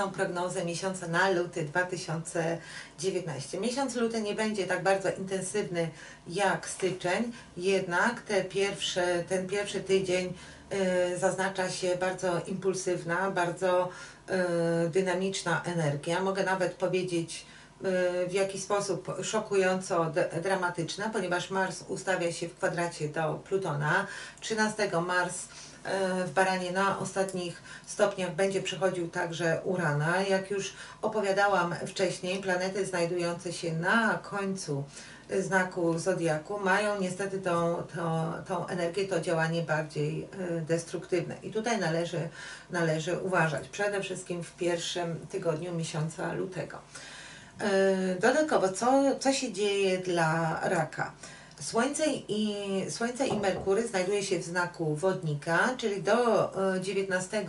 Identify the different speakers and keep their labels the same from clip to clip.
Speaker 1: roczną prognozę miesiąca na luty 2019. Miesiąc luty nie będzie tak bardzo intensywny jak styczeń, jednak te pierwsze, ten pierwszy tydzień y, zaznacza się bardzo impulsywna, bardzo y, dynamiczna energia. Mogę nawet powiedzieć y, w jakiś sposób szokująco dramatyczna, ponieważ Mars ustawia się w kwadracie do Plutona. 13 Mars w Baranie na ostatnich stopniach będzie przechodził także Urana. Jak już opowiadałam wcześniej, planety znajdujące się na końcu znaku Zodiaku mają niestety tą, tą, tą energię, to działanie bardziej e, destruktywne. I tutaj należy, należy uważać, przede wszystkim w pierwszym tygodniu miesiąca lutego. E, Dodatkowo, co, co się dzieje dla raka? Słońce i, Słońce i Merkury znajduje się w znaku wodnika, czyli do e, 19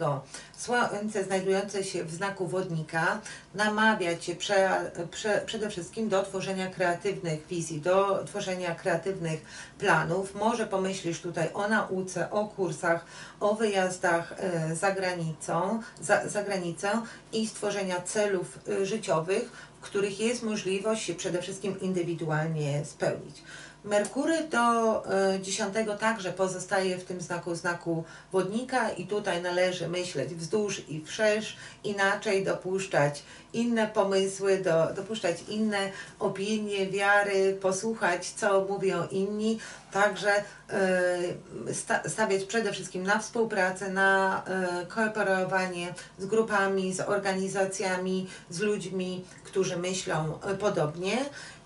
Speaker 1: Słońce znajdujące się w znaku wodnika namawia Cię prze, prze, przede wszystkim do tworzenia kreatywnych wizji, do tworzenia kreatywnych planów. Może pomyślisz tutaj o nauce, o kursach, o wyjazdach e, za granicą, za, za granicę i stworzenia celów e, życiowych, w których jest możliwość się przede wszystkim indywidualnie spełnić. Merkury do e, 10 także pozostaje w tym znaku znaku wodnika i tutaj należy myśleć wzdłuż i wszerz, inaczej dopuszczać inne pomysły, do, dopuszczać inne opinie, wiary, posłuchać co mówią inni, także e, sta, stawiać przede wszystkim na współpracę, na e, kooperowanie z grupami, z organizacjami, z ludźmi, którzy myślą podobnie.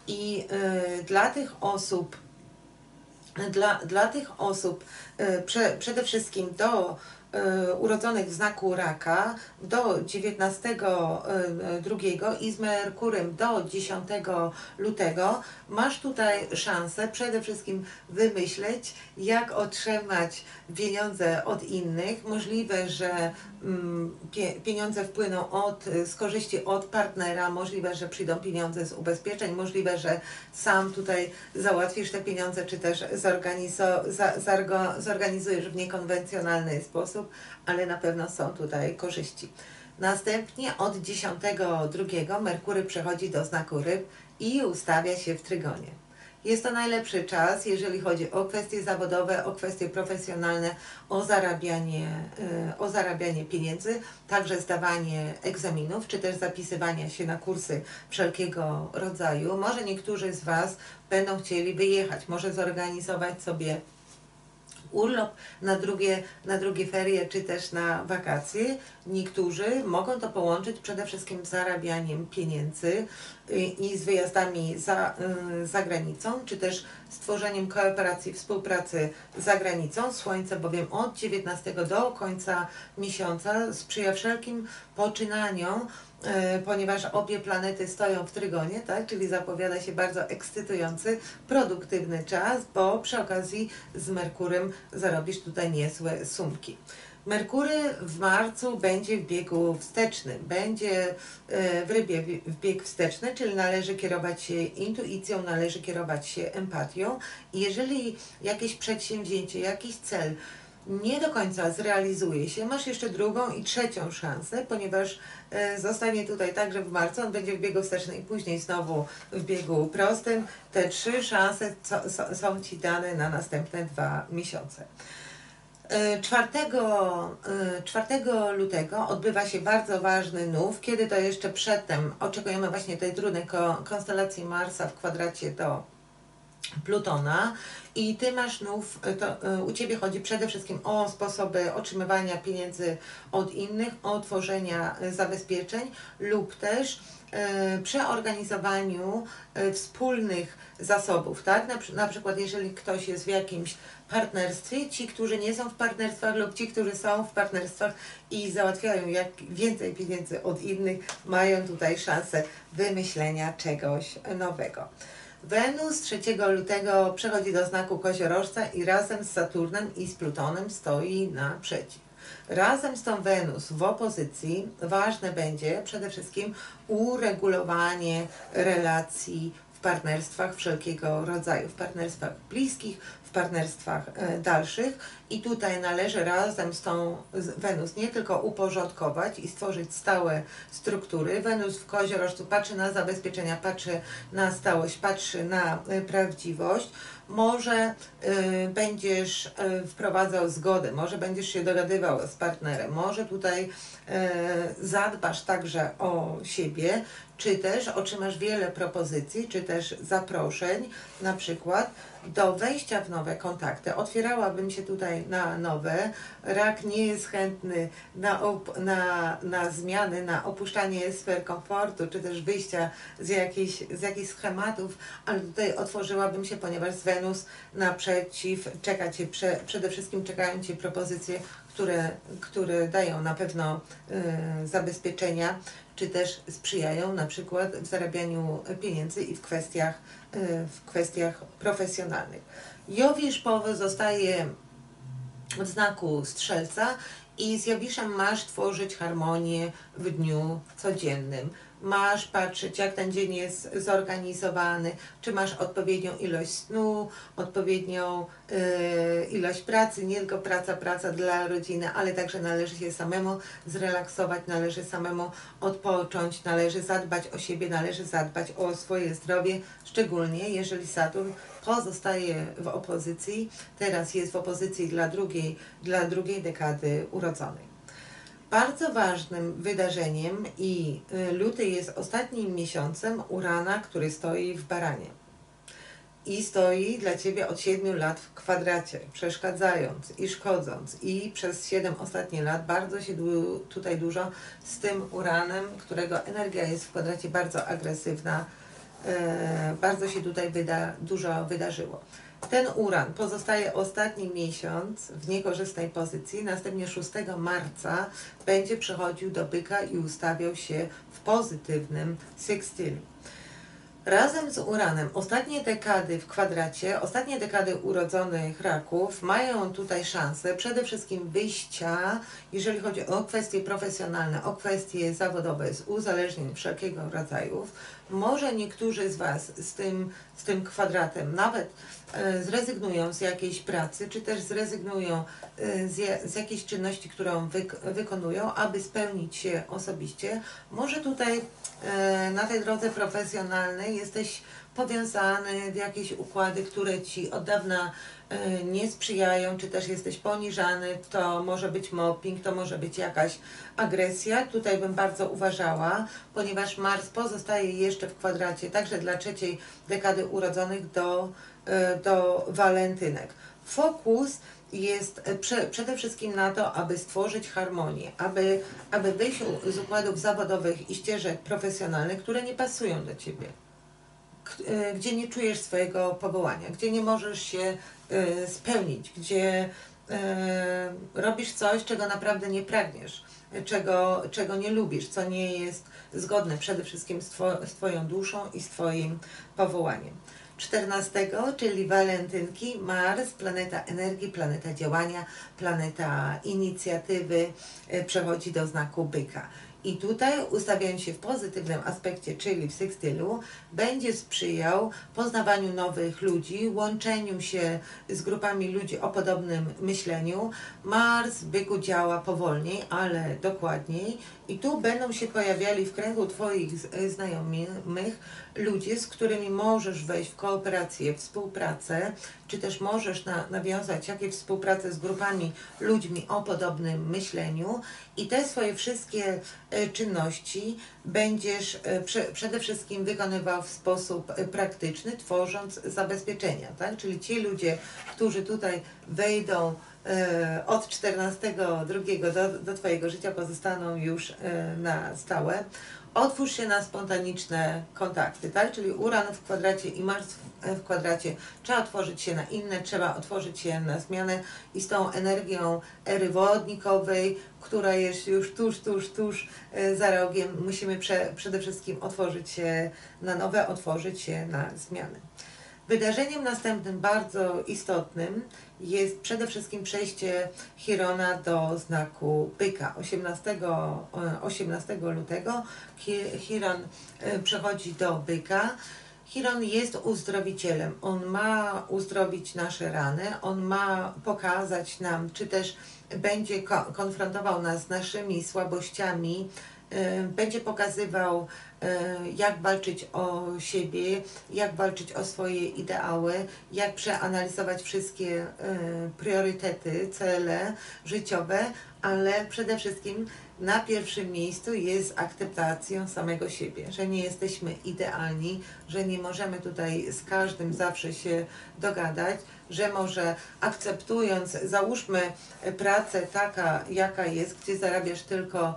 Speaker 1: I y, dla tych osób, dla, dla tych osób y, prze, przede wszystkim y, urodzonych w znaku raka do 19 y, drugiego i z Merkurem do 10 lutego masz tutaj szansę przede wszystkim wymyśleć, jak otrzymać pieniądze od innych. Możliwe, że mm, pie, pieniądze wpłyną od, z korzyści od partnera, możliwe, że przyjdą pieniądze z ubezpieczeń, możliwe, że sam tutaj załatwisz te pieniądze, czy też zorganizujesz w niekonwencjonalny sposób, ale na pewno są tutaj korzyści. Następnie od 10.2 Merkury przechodzi do znaku ryb i ustawia się w trygonie. Jest to najlepszy czas, jeżeli chodzi o kwestie zawodowe, o kwestie profesjonalne, o zarabianie, y, o zarabianie pieniędzy, także zdawanie egzaminów, czy też zapisywania się na kursy wszelkiego rodzaju. Może niektórzy z Was będą chcieli wyjechać, może zorganizować sobie urlop na drugie, na drugie ferie czy też na wakacje. Niektórzy mogą to połączyć przede wszystkim z zarabianiem pieniędzy y, i z wyjazdami za, y, za granicą, czy też stworzeniem kooperacji, współpracy za granicą. Słońce bowiem od 19 do końca miesiąca sprzyja wszelkim poczynaniom, ponieważ obie planety stoją w trygonie, tak? czyli zapowiada się bardzo ekscytujący, produktywny czas, bo przy okazji z Merkurem zarobisz tutaj niezłe sumki. Merkury w marcu będzie w biegu wstecznym, będzie e, w rybie w- bieg wsteczny, czyli należy kierować się intuicją, należy kierować się empatią. Jeżeli jakieś przedsięwzięcie, jakiś cel nie do końca zrealizuje się, masz jeszcze drugą i trzecią szansę, ponieważ e, zostanie tutaj także w marcu, on będzie w biegu wstecznym i później znowu w biegu prostym. Te trzy szanse są, Ci dane na następne dwa miesiące. E, 4, e, 4 lutego odbywa się bardzo ważny nów, kiedy to jeszcze przedtem oczekujemy właśnie tej trudnej ko- konstelacji Marsa w kwadracie do Plutona i ty masz nów, to e, u ciebie chodzi przede wszystkim o sposoby otrzymywania pieniędzy od innych, o tworzenia e, zabezpieczeń lub też e, przeorganizowaniu wspólnych zasobów, tak? Na, na przykład jeżeli ktoś jest w jakimś partnerstwie, ci, którzy nie są w partnerstwach lub ci, którzy są w partnerstwach i załatwiają jak więcej pieniędzy od innych, mają tutaj szansę wymyślenia czegoś nowego. Wenus 3 lutego przechodzi do znaku koziorożca i razem z Saturnem i z Plutonem stoi naprzeciw. Razem z tą Wenus w opozycji ważne będzie przede wszystkim uregulowanie relacji w partnerstwach wszelkiego rodzaju, w partnerstwach bliskich, partnerstwach e, dalszych i tutaj należy razem z tą z Wenus nie tylko uporządkować i stworzyć stałe struktury. Wenus w koziorożcu patrzy na zabezpieczenia, patrzy na stałość, patrzy na e, prawdziwość. Może y, będziesz y, wprowadzał zgodę, może będziesz się dogadywał z partnerem, może tutaj y, zadbasz także o siebie, czy też otrzymasz wiele propozycji, czy też zaproszeń, na przykład do wejścia w nowe kontakty. Otwierałabym się tutaj na nowe. Rak nie jest chętny na, na, na zmiany, na opuszczanie sfer komfortu, czy też wyjścia z jakichś, z jakichś schematów, ale tutaj otworzyłabym się, ponieważ z Wenus naprzeciw czeka Cię, prze, przede wszystkim czekają Cię propozycje, które, które dają na pewno y, zabezpieczenia, czy też sprzyjają na przykład w zarabianiu pieniędzy i w kwestiach, y, w kwestiach profesjonalnych. Jowisz pozostaje w znaku strzelca i z Jowiszem masz tworzyć harmonię w dniu codziennym. Masz patrzeć, jak ten dzień jest zorganizowany, czy masz odpowiednią ilość snu, odpowiednią y, ilość pracy, nie tylko praca, praca dla rodziny, ale także należy się samemu zrelaksować, należy samemu odpocząć, należy zadbać o siebie, należy zadbać o swoje zdrowie, szczególnie jeżeli Saturn pozostaje w opozycji, teraz jest w opozycji dla drugiej, dla drugiej dekady urodzonej. Bardzo ważnym wydarzeniem i y, luty jest ostatnim miesiącem Urana, który stoi w baranie. I stoi dla Ciebie od 7 lat w kwadracie, przeszkadzając i szkodząc. I przez 7 ostatnich lat bardzo się tutaj dużo z tym Uranem, którego energia jest w kwadracie bardzo agresywna, e, bardzo się tutaj wyda dużo wydarzyło. Ten uran pozostaje ostatni miesiąc w niekorzystnej pozycji, następnie 6 marca będzie przechodził do byka i ustawiał się w pozytywnym sextilu. Razem z Uranem ostatnie dekady w kwadracie, ostatnie dekady urodzonych raków mają tutaj szansę przede wszystkim wyjścia, jeżeli chodzi o kwestie profesjonalne, o kwestie zawodowe z uzależnień wszelkiego rodzaju. Może niektórzy z Was z tym, z tym kwadratem nawet e, zrezygnują z jakiejś pracy, czy też zrezygnują e, z, z jakiejś czynności, którą wyk wykonują, aby spełnić się osobiście. Może tutaj e, na tej drodze profesjonalnej jesteś powiązany w jakieś układy, które Ci od dawna e, nie sprzyjają, czy też jesteś poniżany, to może być mobbing, to może być jakaś agresja. Tutaj bym bardzo uważała, ponieważ Mars pozostaje jeszcze w kwadracie, także dla trzeciej dekady urodzonych do, e, do walentynek. Fokus jest e, prze, przede wszystkim na to, aby stworzyć harmonię, aby, aby wyjść z układów zawodowych i ścieżek profesjonalnych, które nie pasują do Ciebie gdzie nie czujesz swojego powołania, gdzie nie możesz się e, spełnić, gdzie e, robisz coś, czego naprawdę nie pragniesz, e, czego, czego nie lubisz, co nie jest zgodne przede wszystkim z, two, z Twoją duszą i z Twoim powołaniem. 14, czyli walentynki, Mars, planeta energii, planeta działania, planeta inicjatywy, e, przechodzi do znaku byka. I tutaj ustawiając się w pozytywnym aspekcie, czyli w sextylu, będzie sprzyjał poznawaniu nowych ludzi, łączeniu się z grupami ludzi o podobnym myśleniu. Mars w byku działa powolniej, ale dokładniej i tu będą się pojawiali w kręgu Twoich z- znajomych ludzie, z którymi możesz wejść w kooperację, współpracę, czy też możesz na, nawiązać jakieś współpracę z grupami ludźmi o podobnym myśleniu i te swoje wszystkie e, czynności będziesz e, prze, przede wszystkim wykonywał w sposób e, praktyczny, tworząc zabezpieczenia, tak? Czyli ci ludzie, którzy tutaj wejdą e, od 14.2 do, do Twojego życia pozostaną już e, na stałe. Otwórz się na spontaniczne kontakty, tak? Czyli Uran w kwadracie i Mars w- w kwadracie. Trzeba otworzyć się na inne, trzeba otworzyć się na zmianę i z tą energią ery wodnikowej, która jest już tuż, tuż, tuż e, za rogiem, musimy prze, przede wszystkim otworzyć się na nowe, otworzyć się na zmiany. Wydarzeniem następnym, bardzo istotnym, jest przede wszystkim przejście Chirona do znaku byka. 18, e, 18 lutego Chi- Chiron e, przechodzi do byka Chiron jest uzdrowicielem. On ma uzdrowić nasze rany, on ma pokazać nam, czy też będzie ko- konfrontował nas z naszymi słabościami, będzie pokazywał, y, jak walczyć o siebie, jak walczyć o swoje ideały, jak przeanalizować wszystkie y, priorytety, cele życiowe, ale przede wszystkim na pierwszym miejscu jest akceptacją samego siebie, że nie jesteśmy idealni, że nie możemy tutaj z każdym zawsze się dogadać, że może akceptując, załóżmy pracę taka, jaka jest, gdzie zarabiasz tylko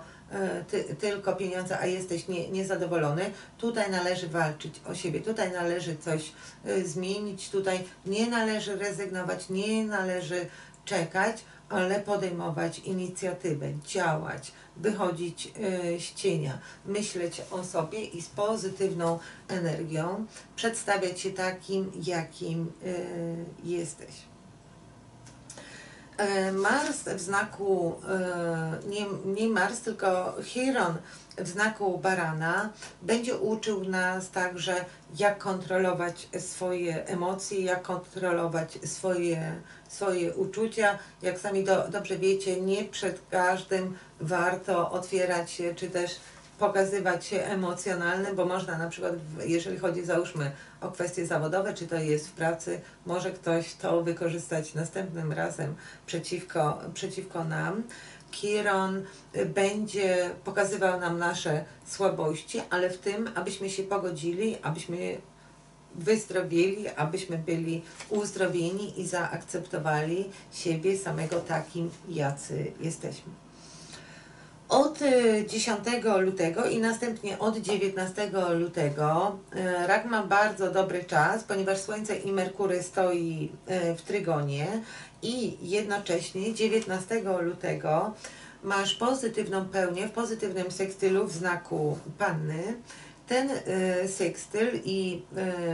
Speaker 1: ty, tylko pieniądze, a jesteś nie, niezadowolony, tutaj należy walczyć o siebie, tutaj należy coś e, zmienić, tutaj nie należy rezygnować, nie należy czekać, ale podejmować inicjatywę, działać, wychodzić e, z cienia, myśleć o sobie i z pozytywną energią przedstawiać się takim, jakim e, jesteś. E, Mars w znaku, e, nie, nie Mars, tylko Chiron w znaku barana będzie uczył nas także, jak kontrolować swoje emocje, jak kontrolować swoje, swoje uczucia. Jak sami do, dobrze wiecie, nie przed każdym warto otwierać się, czy też pokazywać się emocjonalnym, bo można na przykład, jeżeli chodzi załóżmy o kwestie zawodowe, czy to jest w pracy, może ktoś to wykorzystać następnym razem przeciwko, przeciwko nam. Chiron y, będzie pokazywał nam nasze słabości, ale w tym, abyśmy się pogodzili, abyśmy wyzdrowieli, abyśmy byli uzdrowieni i zaakceptowali siebie samego takim, jacy jesteśmy. Od y, 10 lutego i następnie od 19 lutego y, rak ma bardzo dobry czas, ponieważ Słońce i Merkury stoi y, w trygonie i jednocześnie 19 lutego masz pozytywną pełnię w pozytywnym sekstylu w znaku Panny. Ten y, sekstyl i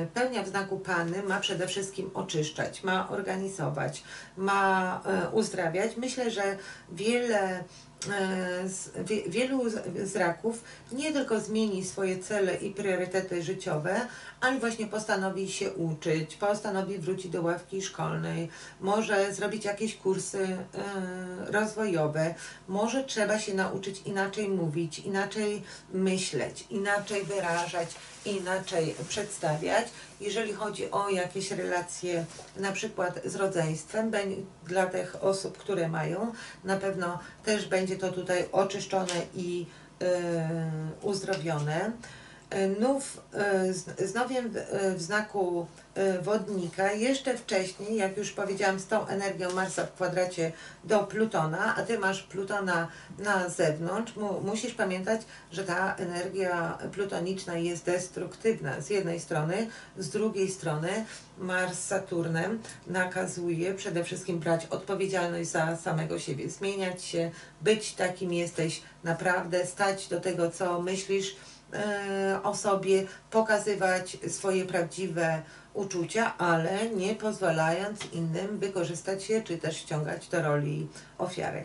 Speaker 1: y, pełnia w znaku Panny ma przede wszystkim oczyszczać, ma organizować, ma y, uzdrawiać. Myślę, że wiele wielu z, raków nie tylko zmieni swoje cele i priorytety życiowe, ale właśnie postanowi się uczyć, postanowi wrócić do ławki szkolnej, może zrobić jakieś kursy e, rozwojowe, może trzeba się nauczyć inaczej mówić, inaczej myśleć, inaczej wyrażać, inaczej przedstawiać. Jeżeli chodzi o jakieś relacje na przykład z rodzeństwem, dla tych osób, które mają, na pewno też będzie to tutaj oczyszczone i e, uzdrowione. E, Nów e, z- nowiem w, e, znaku wodnika, jeszcze wcześniej, jak już powiedziałam, z tą energią Marsa w kwadracie do Plutona, a Ty masz Plutona na zewnątrz, mu, musisz pamiętać, że ta energia plutoniczna jest destruktywna. Z jednej strony, z drugiej strony Mars z Saturnem nakazuje przede wszystkim brać odpowiedzialność za samego siebie, zmieniać się, być takim jesteś naprawdę, stać do tego, co myślisz o sobie, pokazywać swoje prawdziwe uczucia, ale nie pozwalając innym wykorzystać się, czy też ściągać do roli ofiary.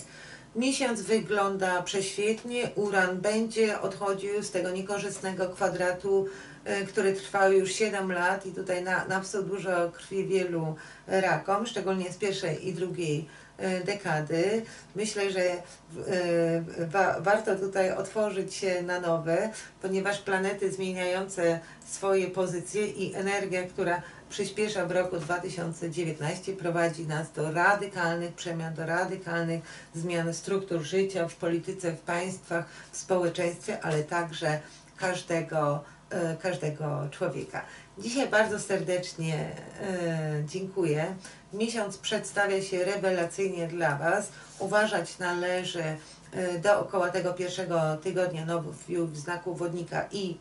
Speaker 1: Miesiąc wygląda prześwietnie, Uran będzie odchodził z tego niekorzystnego kwadratu, e, który trwał już 7 lat i tutaj na, napsuł dużo krwi wielu rakom, szczególnie z pierwszej i drugiej e, dekady. Myślę, że e, wa, warto tutaj otworzyć się na nowe, ponieważ planety zmieniające swoje pozycje i energia, która przyspiesza w roku 2019, prowadzi nas do radykalnych przemian, do radykalnych zmian struktur życia w polityce, w państwach, w społeczeństwie, ale także każdego, e, każdego człowieka. Dzisiaj bardzo serdecznie e, dziękuję. Miesiąc przedstawia się rewelacyjnie dla Was. Uważać należy e, dookoła tego pierwszego tygodnia nowych w znaku wodnika i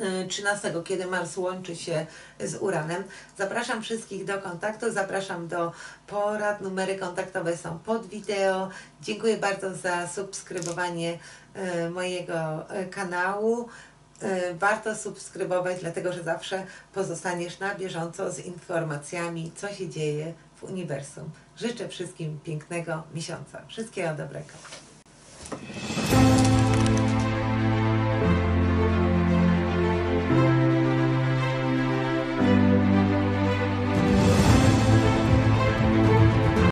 Speaker 1: e, 13, kiedy Mars łączy się z Uranem. Zapraszam wszystkich do kontaktu, zapraszam do porad. Numery kontaktowe są pod wideo. Dziękuję bardzo za subskrybowanie e, mojego e, kanału. E, Warto subskrybować, dlatego że zawsze pozostaniesz na bieżąco z informacjami, co się dzieje w uniwersum. Życzę wszystkim pięknego miesiąca. Wszystkiego dobrego.